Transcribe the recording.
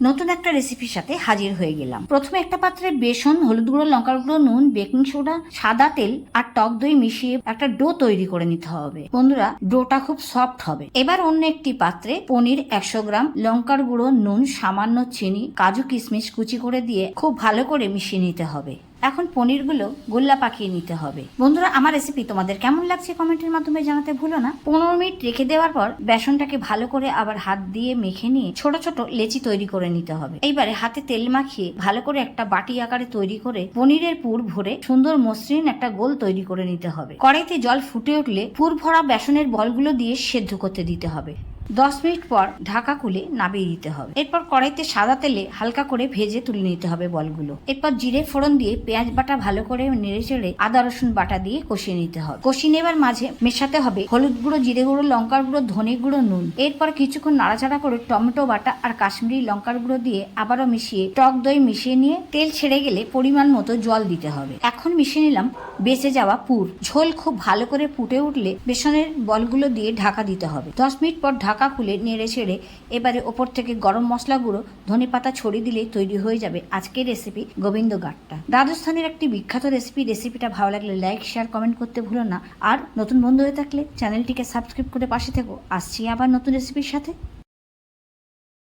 নতুন একটা রেসিপির সাথে হাজির হয়ে গেলাম। প্রথমে একটা পাত্রে বেসন, হলুদ গুঁড়ো, লঙ্কার গুঁড়ো, নুন, বেকিং সোডা, সাদা তেল আর টক দই মিশিয়ে একটা ডো তৈরি করে নিতে হবে। বন্ধুরা, ডোটা খুব সফট হবে। এবার অন্য একটি পাত্রে পনির একশো গ্রাম, লঙ্কার গুঁড়ো, নুন, সামান্য চিনি, কাজু কিশমিশ কুচি করে দিয়ে খুব ভালো করে মিশিয়ে নিতে হবে। এখন পনিরগুলো গোল্লা পাকিয়ে নিতে হবে। বন্ধুরা, আমার রেসিপি তোমাদের কেমন লাগছে কমেন্টের মাধ্যমে জানাতে ভুলো না। পনেরো মিনিট রেখে দেওয়ার পর বেসনটাকে ভালো করে আবার হাত দিয়ে মেখে নিয়ে ছোট ছোট লেচি তৈরি করে নিতে হবে। এইবারে হাতে তেল মাখিয়ে ভালো করে একটা বাটি আকারে তৈরি করে পনিরের পুর ভরে সুন্দর মসৃণ একটা গোল তৈরি করে নিতে হবে। কড়াইতে জল ফুটে উঠলে পুর ভরা বেসনের বলগুলো দিয়ে সেদ্ধ করতে দিতে হবে। দশ মিনিট পর ঢাকা খুলে নামিয়ে দিতে হবে। এরপর কড়াইতে সাদা তেলে হালকা করে ভেজে তুলে নিতে হবে বলগুলো। এরপর জিরে ফোড়ন দিয়ে পেঁয়াজ বাটা ভালো করে নেড়ে চেড়ে আদা, রসুন বাটা দিয়ে কষিয়ে নিতে হবে। কষিয়ে নেবার মাঝে মেশাতে হবে হলুদ গুঁড়ো, জিরে গুঁড়ো, লঙ্কার গুঁড়ো, ধনে গুঁড়ো, নুন। এরপর কিছুক্ষণ নাড়াচাড়া করে টমেটো বাটা আর কাশ্মীরি লঙ্কার গুঁড়ো দিয়ে আবারও মিশিয়ে টক দই মিশিয়ে নিয়ে তেল ছেড়ে গেলে পরিমাণ মতো জল দিতে হবে। এখন মিশিয়ে নিলাম বেঁচে যাওয়া পুর। ঝোল খুব ভালো করে ফুটে উঠলে বেসনের বলগুলো দিয়ে ঢাকা দিতে হবে। দশ মিনিট পর ঢাকা খুলে নেড়ে ছেড়ে এবারে ওপর থেকে গরম মশলা গুঁড়ো, ধনে পাতা ছড়িয়ে দিলেই তৈরি হয়ে যাবে আজকের রেসিপি গোবিন্দ গাঁটটা। রাজস্থানের একটি বিখ্যাত রেসিপি রেসিপিটা ভালো লাগলে লাইক শেয়ার কমেন্ট করতে ভুলো না। আর নতুন বন্ধু হয়ে থাকলে চ্যানেলটিকে সাবস্ক্রাইব করে পাশে থেকো। আসছি আবার নতুন রেসিপির সাথে।